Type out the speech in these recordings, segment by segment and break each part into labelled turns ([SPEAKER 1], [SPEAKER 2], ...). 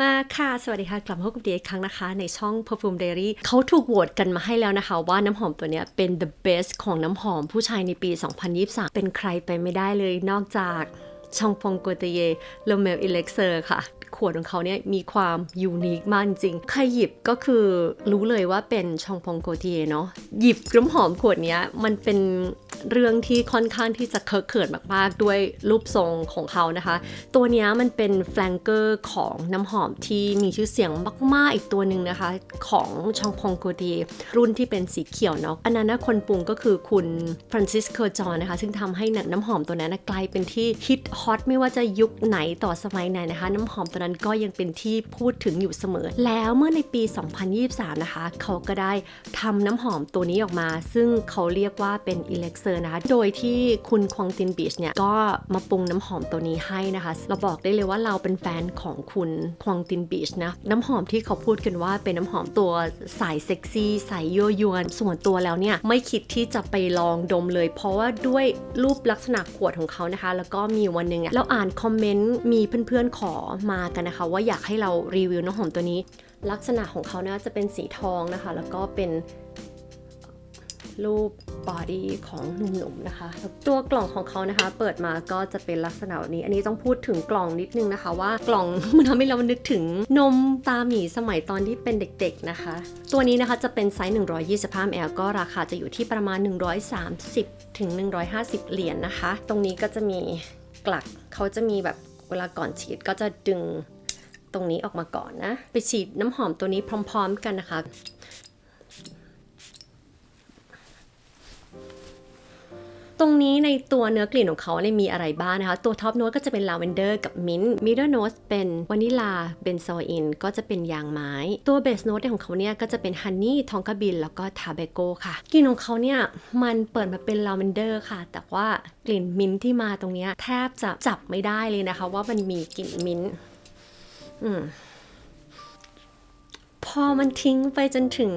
[SPEAKER 1] มาค่ะ สวัสดีค่ะ กลับมาพบกับเดียอีกครั้งนะคะ ในช่อง Perfume Diary เขาถูกโหวตกันมาให้แล้วนะคะ ว่าน้ำหอมตัวนี้เป็น the best ของน้ำหอมผู้ชายในปี 2023 เป็นใครไปไม่ได้เลยนอกจากชองปองโกเตเยโลเมลอิเล็กเซอร์ค่ะ ขวดของเขาเนี่ยมีความยูนิคมากจริง ใครหยิบก็คือรู้เลยว่าเป็นชองปองโกเตเยเนาะ หยิบน้ำหอมขวดนี้มันเป็น เรื่องที่ค่อนข้างที่จะเคอะเขินมากๆ ด้วยรูปทรงของเขานะคะ ตัวนี้มันเป็นแฟลงเกอร์ของน้ำหอมที่มีชื่อเสียงมากๆอีกตัวหนึ่งนะคะ ของชองพองโกดี รุ่นที่เป็นสีเขียวเนาะอันนั้นนะคนปรุงก็คือคุณฟรานซิสโคอร์จอนนะคะ ซึ่งทำให้น้ำหอมตัวนั้นกลายเป็นที่ฮิตฮอตไม่ว่าจะยุคไหนต่อสมัยไหนนะคะ น้ำหอมตัวนั้นก็ยังเป็นที่พูดถึงอยู่เสมอ แล้วเมื่อในปี 2023 นะคะ เขาก็ได้ทำน้ำหอมตัวนี้ออกมา ซึ่งเขาเรียกว่าเป็น e l e x e r นะคะ โดยที่คุณควงตินบีชเนี่ยก็มาปรุงน้ำหอมตัวนี้ให้นะคะ เราบอกได้เลยว่าเราเป็นแฟนของคุณควงตินบีชนะ น้ำหอมที่เขาพูดกันว่าเป็นน้ำหอมตัวสายเซ็กซี่สายยั่วยวน ส่วนตัวแล้วเนี่ยไม่คิดที่จะไปลองดมเลย เพราะว่าด้วยรูปลักษณะขวดของเขานะคะ แล้วก็มีวันหนึ่งอะเราอ่านคอมเมนต์มีเพื่อนๆขอมากันนะคะ ว่าอยากให้เรารีวิวน้ำหอมตัวนี้ ลักษณะของเขานะจะเป็นสีทองนะคะ แล้วก็เป็น รูปบอดี้ของหนุ่มๆนะคะ ตัวกล่องของเขานะคะ เปิดมาก็จะเป็นลักษณะแบบนี้ อันนี้ต้องพูดถึงกล่องนิดนึงนะคะ ว่ากล่องมันทำให้เรานึกถึงนมตาหมีสมัยตอนที่เป็นเด็กๆนะคะ ตัวนี้นะคะจะเป็นไซส์ 125 ml ก็ราคาจะอยู่ที่ประมาณ 130ถึง150 เหรียญนนะคะ ตรงนี้ก็จะมีกลักเขาจะมีแบบเวลาก่อนฉีดก็จะดึงตรงนี้ออกมาก่อนนะ ไปฉีดน้ำหอมตัวนี้พร้อม ๆ กันนะคะ ตรงนี้ในตัวเนื้อกลิ่นของเขาเนี่ยมีอะไรบ้างนะคะ ตัวท็อปโน้ตก็จะเป็นลาเวนเดอร์กับมิ้นท์มิดเดิลโน้ตเป็นวานิลาเบนโซอินก็จะเป็นยางไม้ ตัวเบสโน้ตของเขาเนี่ยก็จะเป็นฮันนี่ทองกาบินแล้วก็ทาเบโกค่ะกลิ่นของเขาเนี่ยมันเปิดมาเป็นลาเวนเดอร์ค่ะ แต่ว่ากลิ่นมิ้นท์ที่มาตรงนี้แทบจะจับไม่ได้เลยนะคะ ว่ามันมีกลิ่นมิ้นท์อืมพอมันทิ้งไปจนถึง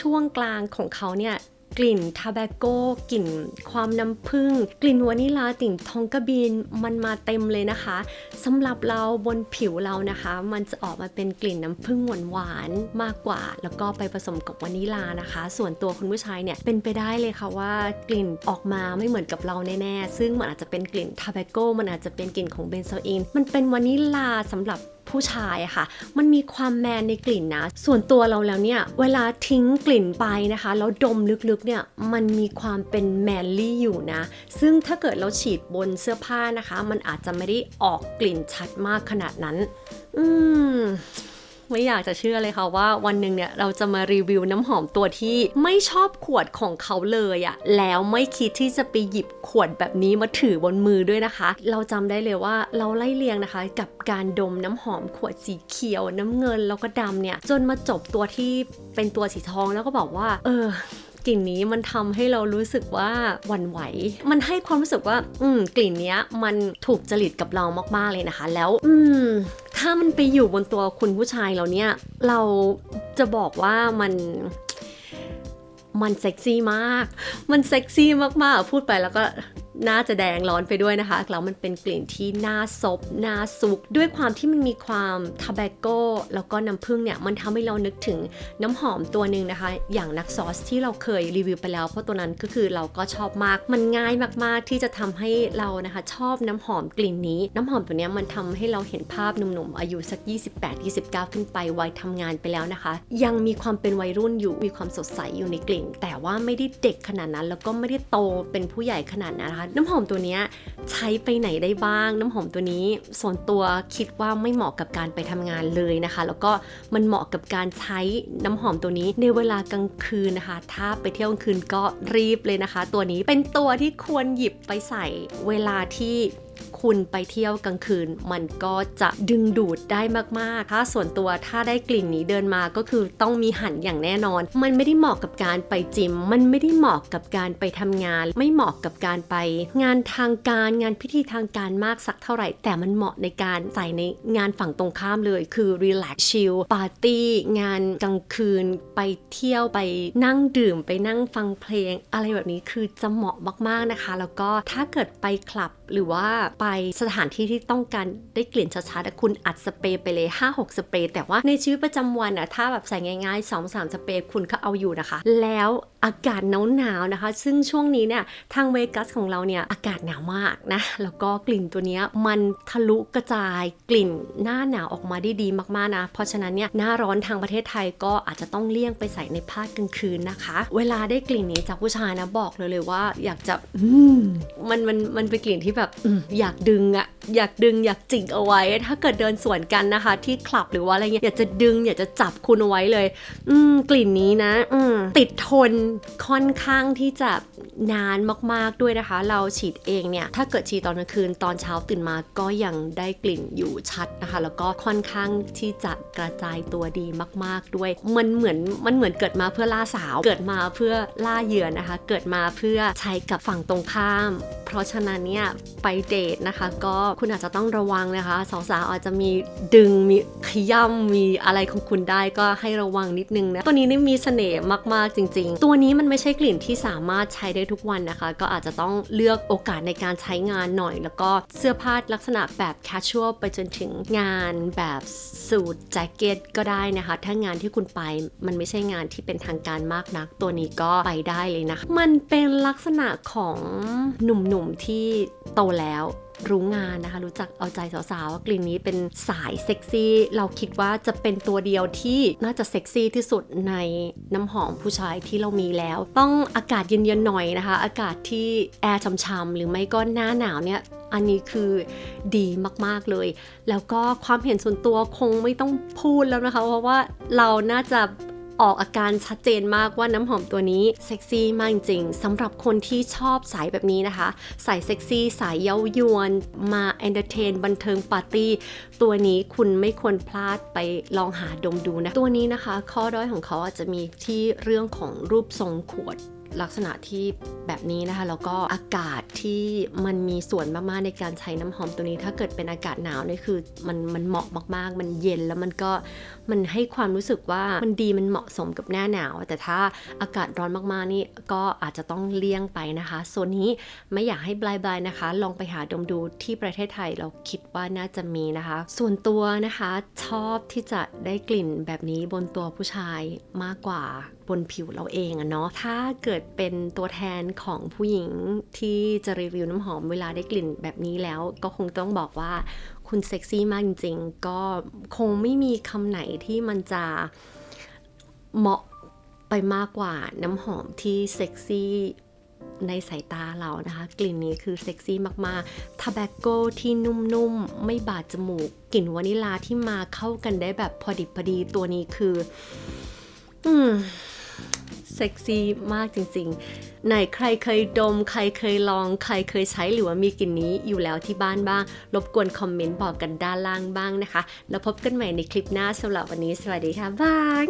[SPEAKER 1] ช่วงกลางของเขาเนี่ย กลิ่นทาแบโก้กลิ่นความน้ำผึ้งกลิ่นวานิลากลิ่นทองกระบีนมันมาเต็มเลยนะคะสำหรับเราบนผิวเรานะคะ มันจะออกมาเป็นกลิ่นน้ำผึ้งหวานๆมากกว่า แล้วก็ไปผสมกับวานิลานะคะ ส่วนตัวคุณผู้ชายเนี่ยเป็นไปได้เลยค่ะว่ากลิ่นออกมาไม่เหมือนกับเราแน่ๆซึ่งมันอาจจะเป็นกลิ่นทาแบโก้มันอาจจะเป็นกลิ่นของเบนโซอินมันเป็นวานิลาสำหรับ ผู้ชายค่ะ มันมีความแมนในกลิ่นนะ ส่วนตัวเราแล้วเนี่ย เวลาทิ้งกลิ่นไปนะคะ แล้วดมลึกๆเนี่ย มันมีความเป็นแมนลี่อยู่นะ ซึ่งถ้าเกิดเราฉีดบนเสื้อผ้านะคะ มันอาจจะไม่ได้ออกกลิ่นชัดมากขนาดนั้น อืม ไม่อยากจะเชื่อเลยค่ะว่าวันหนึ่งเนี่ยเราจะมารีวิวน้ำหอมตัวที่ไม่ชอบขวดของเขาเลยอะแล้วไม่คิดที่จะไปหยิบขวดแบบนี้มาถือบนมือด้วยนะคะ เราจำได้เลยว่าเราไล่เรียงนะคะ กับการดมน้ำหอมขวดสีเขียว น้ำเงินแล้วก็ดำเนี่ย จนมาจบตัวที่เป็นตัวสีทองแล้วก็บอกว่า เออกลิ่นนี้มันทำให้เรารู้สึกว่าหวั่นไหว มันให้ความรู้สึกว่า อืม กลิ่นเนี้ยมันถูกจริตกับเรามากๆเลยนะคะ แล้ว อืม ถ้ามันไปอยู่บนตัวคุณผู้ชายเราเนี่ย เราจะบอกว่ามันมันเซ็กซี่มาก มันเซ็กซี่มากๆ พูดไปแล้วก็ น่าจะแดงร้อนไปด้วยนะคะแล้วมันเป็นกลิ่นที่น่าซบน่าซุก ด้วยความที่มันมีความทาแบโก้แล้วก็น้ำผึ้งเนี่ยมันทำให้เรานึกถึงน้ำหอมตัวหนึ่งนะคะ อย่างนักซอสที่เราเคยรีวิวไปแล้ว เพราะตัวนั้นก็คือเราก็ชอบมาก มันง่ายมากๆที่จะทำให้เรานะคะ ชอบน้ำหอมกลิ่นนี้ น้ำหอมตัวนี้มันทำให้เราเห็นภาพหนุ่มๆอายุสัก 28-29 ขึ้นไปวัยทำงานไปแล้วนะคะ ยังมีความเป็นวัยรุ่นอยู่มีความสดใสอยู่ในกลิ่น แต่ว่าไม่ได้เด็กขนาดนั้น แล้วก็ไม่ได้โตเป็นผู้ใหญ่ขนาดนั้นนะคะน้ำหอมตัวนี้ใช้ไปไหนได้บ้าง น้ำหอมตัวนี้ส่วนตัวคิดว่าไม่เหมาะกับการไปทำงานเลยนะคะ แล้วก็มันเหมาะกับการใช้น้ำหอมตัวนี้ในเวลากลางคืนนะคะ ถ้าไปเที่ยวกลางคืนก็รีบเลยนะคะ ตัวนี้เป็นตัวที่ควรหยิบไปใส่เวลาที่ คุณไปเที่ยวกลางคืน มันก็จะดึงดูดได้มากๆ ถ้าส่วนตัวถ้าได้กลิ่นนี้เดินมาก็คือต้องมีหันอย่างแน่นอน มันไม่ได้เหมาะกับการไปจิม มันไม่ได้เหมาะกับการไปทำงาน ไม่เหมาะกับการไป งานทางการงานพิธีทางการมากสักเท่าไหร่ แต่มันเหมาะในการใส่ในงานฝั่งตรงข้ามเลย คือ relax chill ปาร์ตี้งานกลางคืน ไปเที่ยวไปนั่งดื่ม ไปนั่งฟังเพลง อะไรแบบนี้คือจะเหมาะมากๆนะคะ แล้วก็ถ้าเกิดไปคลับ หรือว่าไปสถานที่ที่ต้องการได้กลิ่นชัดๆคุณอัดสเปรย์ไปเลย 5-6 สเปรย์แต่ว่าในชีวิตประจำวันอะถ้าแบบใส่ง่ายๆ 2-3 สเปรย์คุณก็เอาอยู่นะคะ แล้วอากาศหนาวๆนะคะ ซึ่งช่วงนี้เนี่ยทางเวกัสของเราเนี่ยอากาศหนาวมากนะแล้วก็กลิ่นตัวเนี้ยมันทะลุกระจายกลิ่นหน้าหนาวออกมาได้ดีมากๆนะ เพราะฉะนั้นเนี่ยหน้าร้อนทางประเทศไทยก็อาจจะต้องเลี่ยงไปใส่ในภาคกลางคืนนะคะ เวลาได้กลิ่นนี้จากผู้ชายนะบอกเลยเลยว่าอยากจะมมันมันมันเป็นกลิ่นที่แบบอืมอยากดึงอะอยากดึงอยากจิกเอาไว้ ถ้าเกิดเดินสวนกันนะคะ ที่คลับหรือว่าอะไรเงี้ยอยากจะดึงอยากจะจับคุณเอาไว้เลย อืมกลิ่นนี้นะ อืมติดทนค่อนข้างที่จะนานมากๆด้วยนะคะ เราฉีดเองเนี่ย ถ้าเกิดฉีดตอนกลางคืนตอนเช้าตื่นมาก็ยังได้กลิ่นอยู่ชัดนะคะ แล้วก็ค่อนข้างที่จะกระจายตัวดีมาก ๆด้วย มันเหมือนมันเหมือนเกิดมาเพื่อล่าสาว เกิดมาเพื่อล่าเหยื่อนะคะ เกิดมาเพื่อใช้กับฝั่งตรงข้ามเพราะฉะนั้นเนี่ยไปเดทนะคะ ก็คุณอาจจะต้องระวังนะคะสาวๆอาจจะมีดึงมีขย่ำมีอะไรของคุณได้ก็ให้ระวังนิดนึงนะตัวนี้นี่มีเสน่ห์มากๆจริง ๆ ตัวนี้มันไม่ใช่กลิ่นที่สามารถใช้ได้ทุกวันนะคะ ก็อาจจะต้องเลือกโอกาสในการใช้งานหน่อย แล้วก็เสื้อผ้าลักษณะแบบ casual ไปจนถึงงานแบบสูทแจ็คเก็ตก็ได้นะคะ ถ้างานที่คุณไปมันไม่ใช่งานที่เป็นทางการมากนัก ตัวนี้ก็ไปได้เลยนะคะมันเป็นลักษณะของหนุ่มๆที่โตแล้วรู้งานนะคะ รู้จักเอาใจสาวๆกลิ่นนี้เป็นสายเซ็กซี่ เราคิดว่าจะเป็นตัวเดียวที่น่าจะเซ็กซี่ที่สุดในน้ำหอมผู้ชายที่เรามีแล้ว ต้องอากาศเย็นๆหน่อยนะคะ อากาศที่แอร์ช่ำๆหรือไม่ก็หน้าหนาวเนี่ยอันนี้คือดีมากๆเลย แล้วก็ความเห็นส่วนตัวคงไม่ต้องพูดแล้วนะคะ เพราะว่าเราน่าจะ ออกอาการชัดเจนมากว่าน้ำหอมตัวนี้เซ็กซี่มากจริงๆสำหรับคนที่ชอบสายแบบนี้นะคะ สายเซ็กซี่สายเย้ายวนมาเอนเตอร์เทนบันเทิงปาร์ตี้ตัวนี้คุณไม่ควรพลาดไปลองหาดมดูนะ ตัวนี้นะคะ ข้อด้อยของเขาอาจจะมีที่เรื่องของรูปทรงขวด ลักษณะที่แบบนี้นะคะ แล้วก็อากาศที่มันมีส่วนมากๆในการใช้น้ำหอมตัวนี้ ถ้าเกิดเป็นอากาศหนาวนี่คือมันมันเหมาะมากๆ มันเย็นแล้วมันก็มันให้ความรู้สึกว่ามันดีมันเหมาะสมกับหน้าหนาว แต่ถ้าอากาศร้อนมากๆนี่ก็อาจจะต้องเลี่ยงไปนะคะส่วนนี้ไม่อยากให้บลายๆนะคะ ลองไปหาดมดูที่ประเทศไทยเราคิดว่าน่าจะมีนะคะ ส่วนตัวนะคะชอบที่จะได้กลิ่นแบบนี้บนตัวผู้ชายมากกว่า บนผิวเราเองอะเนาะถ้าเกิดเป็นตัวแทนของผู้หญิงที่จะรีวิวน้ำหอมเวลาได้กลิ่นแบบนี้แล้ว ก็คงต้องบอกว่าคุณเซ็กซี่มากจริงๆ ก็คงไม่มีคำไหนที่มันจะเหมาะไปมากกว่าน้ำหอมที่เซ็กซี่ในสายตาเรานะคะ กลิ่นนี้คือเซ็กซี่มากๆทาแบคโกที่นุ่มๆ ไม่บาดจมูก กลิ่นวานิลาที่มาเข้ากันได้แบบพอดิบพอดีตัวนี้คือ อืม เซ็กซี่มากจริงๆ ไหนใครเคยดม ใครเคยลอง ใครเคยใช้หรือว่ามีกลิ่นนี้อยู่แล้วที่บ้านบ้าง รบกวนคอมเมนต์บอกกันด้านล่างบ้างนะคะ แล้วพบกันใหม่ในคลิปหน้าสำหรับวันนี้ สวัสดีค่ะบาย